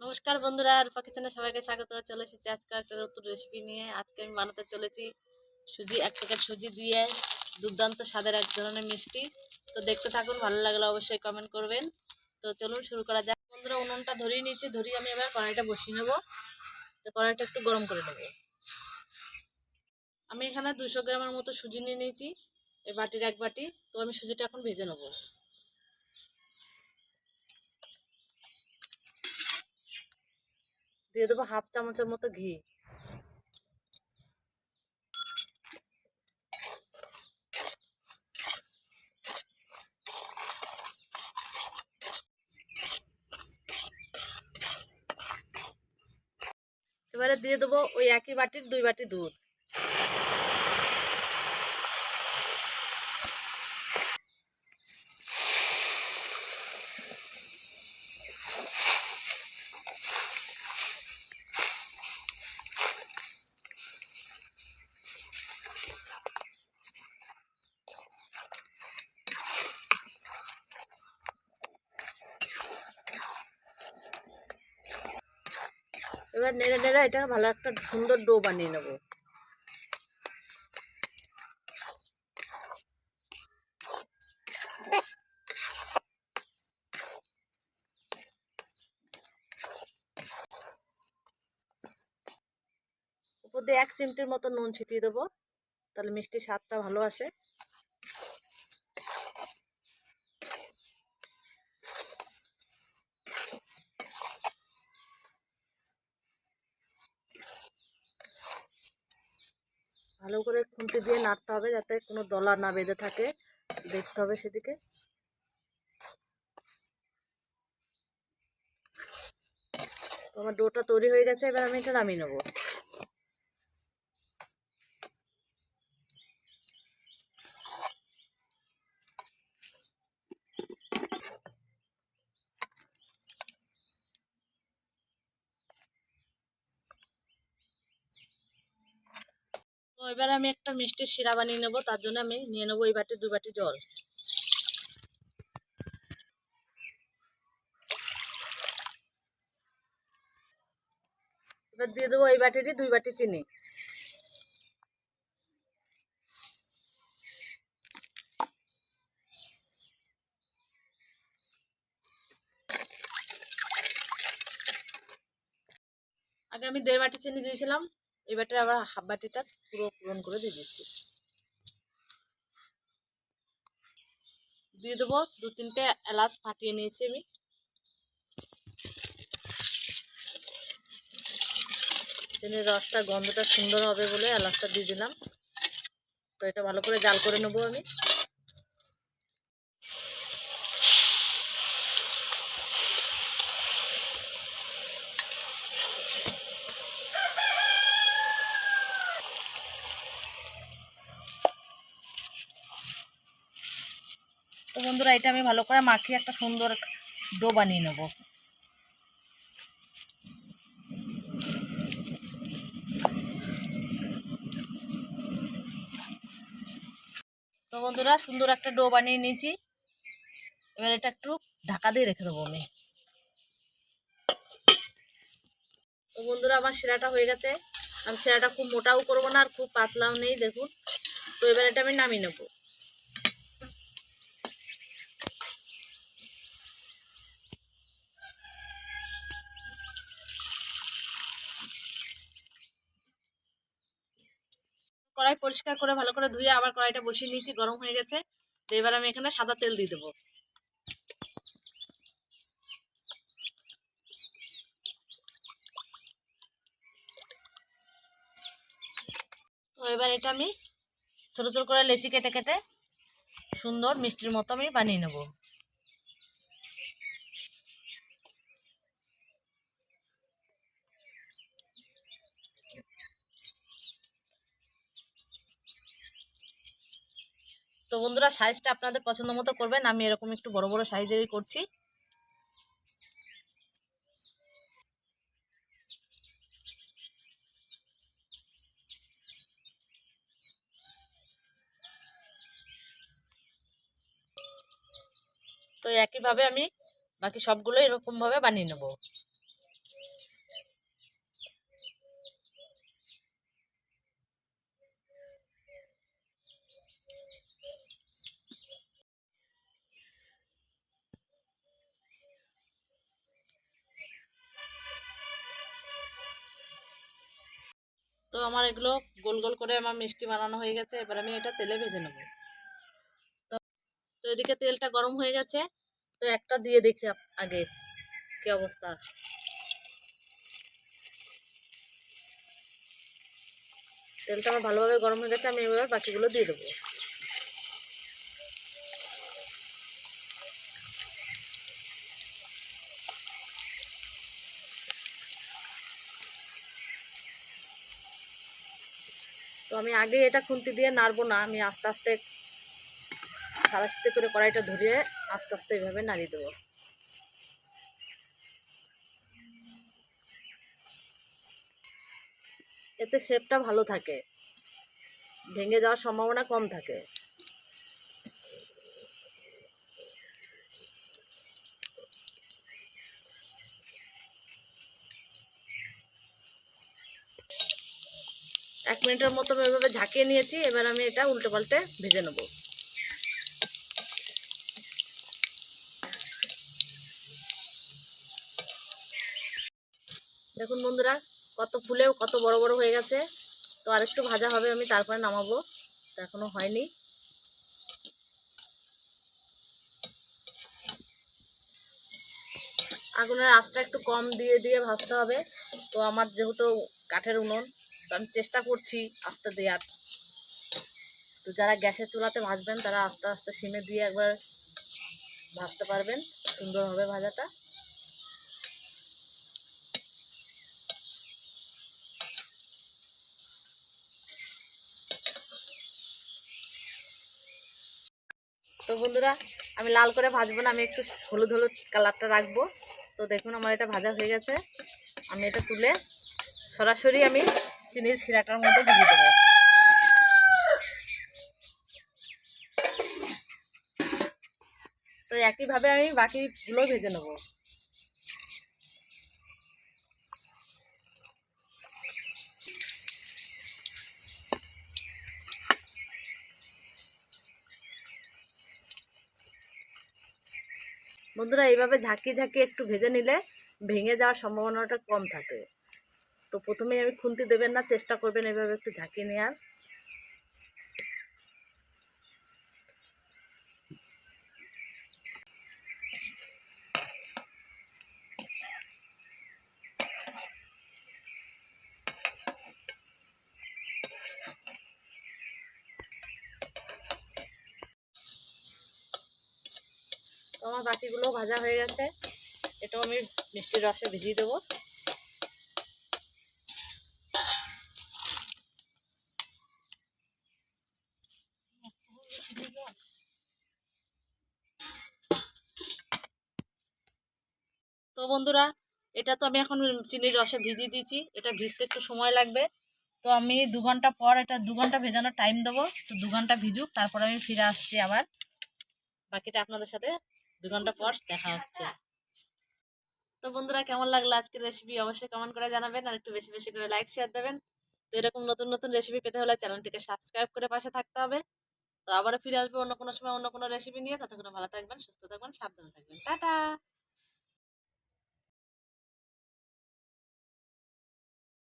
নমস্কার বন্ধুরা আর পাকিস্তানের সবাইকে স্বাগত। চলে এসেছি আজকে একটা নতুন রেসিপি নিয়ে। আজকে আমি বানাতে চলেছি সুজি, এক প্যাকেট সুজি দিয়ে দুর্দান্ত স্বাদের এক ধরনের মিষ্টি। তো দেখতে থাকুন, ভালো লাগলে অবশ্যই কমেন্ট করবেন। তো চলুন শুরু করা যাক। বন্ধুরা, উনুনটা ধরিয়ে নিয়েছি। ধরিয়ে আমি এবার কড়াইটা বসিয়ে নেব। তো কড়াইটা একটু গরম করে নেব। আমি এখানে দুশো গ্রামের মতো সুজি নিয়ে নিয়েছি এই বাটির এক বাটি। তো আমি সুজিটা এখন ভেজে নেব। দিয়ে দেবো হাফ চামচের মতো ঘি। এবারে দিয়ে দেবো ওই একই বাটির দুই বাটি দুধ। এবার নেড়ে নেড়ে এটা ভালো একটা সুন্দর ডো বানিয়ে নেব। উপর দিয়ে এক চিমটির মতো নুন ছিটিয়ে দেবো, তাহলে মিষ্টির স্বাদটা ভালো আসে। ভালো করে খুঁটি দিয়ে নাড়তে হবে যাতে কোনো দলা না বেঁধে থাকে। দেখতে হবে সেদিকে। তো আমার ডোটা তৈরি হয়ে গেছে, এবার আমি এটা নামিয়ে নেব। এবার আমি একটা মিষ্টির শিরা বানিয়ে নেব, তার জন্য আমি নিয়ে নেব এই বাটি দুই বাটি জল। এবার দিয়ে দেবো এই বাটিরই দুই বাটি চিনি। আগে আমি দেড় বাটি চিনি দিয়েছিলাম। এই বাটির আবার হাফ বাটিটা পুরো পূরণ করে দিয়ে দিচ্ছি। দিয়ে দেবো দু তিনটে এলাচ ফাটিয়ে নিয়েছি আমি। চিনির রসটা, গন্ধটা সুন্দর হবে বলে এলাচটা দিয়ে দিলাম। তো এটা ভালো করে জাল করে নেব আমি। তো বন্ধুরা, এটা আমি ভালো করে মাখিয়ে একটা সুন্দর ডো বানিয়ে নেব। তো বন্ধুরা, সুন্দর একটা ডো বানিয়ে নিয়েছি। এবার এটা একটু ঢাকা দিয়ে রেখে দেবো আমি। তো বন্ধুরা, আমার সেরাটা হয়ে গেছে। আমি সেরাটা খুব মোটাও করব না আর খুব পাতলাও নেই, দেখুন। তো এবার এটা আমি নামিয়ে নেব। কড়াই পরিষ্কার করে ভালো করে ধুয়ে আবার কড়াইটা বসিয়ে নিয়েছি, গরম হয়ে গেছে। তো এবার আমি এখানে সাদা তেল দিয়ে দেবো। তো এবার এটা আমি ছোটো ছোটো করে লেচি কেটে কেটে সুন্দর মিষ্টির মতো আমি বানিয়ে নেব। তো বন্ধুরা সাইজটা আপনাদের পছন্দ মতো করবেন, আমি এরকম একটু বড় বড় সাইজেরই করছি। তো একইভাবে আমি বাকি সবগুলো এরকমভাবে বানিয়ে নেব। এগুলো গোল গোল করে আমার মিষ্টি বানানো হয়ে গেছে, এবার আমি এটা তেলে ভেজে নেব। তো তো এদিকে তেলটা গরম হয়ে গেছে, তো একটা দিয়ে দেখি আগে কি অবস্থা। তেলটা আমার ভালোভাবে গরম হয়ে গেছে, আমি এবার বাকিগুলো দিয়ে দেবো। তো আমি আগে এটা খুন্তি দিয়ে নাড়বো না, আমি আস্তে আস্তে সারাস্তে করে কড়াইটা ধরিয়ে আস্তে আস্তে এইভাবে নাড়িয়ে দেবো। এতে শেপটা ভালো থাকে, ভেঙে যাওয়ার সম্ভাবনা কম থাকে। এক মিনিটের মতো আমি এভাবে ঝাঁকিয়ে নিয়েছি, এবার আমি এটা উল্টে পাল্টে ভেজে নেব। দেখুন বন্ধুরা, কত ফুলেও কত বড় বড় হয়ে গেছে। তো আর একটু ভাজা হবে, আমি তারপরে নামাবো। তো এখনও হয়নি। আগুনের আঁচটা একটু কম দিয়ে দিয়ে ভাজতে হবে। তো আমার যেহেতু কাঠের উনুন তো আমি চেষ্টা করছি আস্তে দেওয়ার তো যারা গ্যাসের চুলাতে ভাজবেন, তারা আস্তে আস্তে সিমে দিয়ে একবার ভাজতে পারবেন সুন্দর হবে ভাজাটা। তো বন্ধুরা, আমি লাল করে ভাজবো না, আমি একটু হলুদ হলুদ কালারটা রাখব। তো দেখুন, আমার এটা ভাজা হয়ে গেছে। আমি এটা তুলে সরাসরি আমি চিনির শিরাটার মধ্যে দিয়ে দেবো। তো একইভাবে আমি বাকিগুলো ভেজে নেব। বন্ধুরা, এইভাবে ঝাঁকি ঝাঁকি একটু ভেজে নিলে ভেঙে যাওয়ার সম্ভাবনাটা কম থাকে। তো প্রথমে আমি খুন্তি দেবেন না, চেষ্টা করবেন এভাবে একটু ঝাঁকিয়ে নেওয়ার আমার বাকিগুলো ভাজা হয়ে গেছে। এটাও আমি মিষ্টির রসে ভিজিয়ে দেবো। তো বন্ধুরা, এটা তো আমি এখন চিনির রসে ভিজিয়ে দিয়েছি। এটা ভিজতে একটু সময় লাগবে। তো আমি দু ঘণ্টা পর এটা দু ঘণ্টা ভেজানোর টাইম দেবো। তো দু ঘণ্টা ভিজুক, তারপর আমি ফিরে আসছি আবার। বাকিটা আপনাদের সাথে দু ঘণ্টা পর দেখা হচ্ছে। তো বন্ধুরা, কেমন লাগল আজকের রেসিপি অবশ্যই কমেন্ট করে জানাবেন আর একটু বেশি বেশি করে লাইক শেয়ার দেবেন। তো এরকম নতুন নতুন রেসিপি পেতে হলে চ্যানেলটিকে সাবস্ক্রাইব করে পাশে থাকতে হবে। তো আবারও ফিরে আসবে অন্য কোনো সময় অন্য কোনো রেসিপি নিয়ে। ততক্ষণ ভালো থাকবেন, সুস্থ থাকবেন, সাবধানে থাকবেন। টাটা!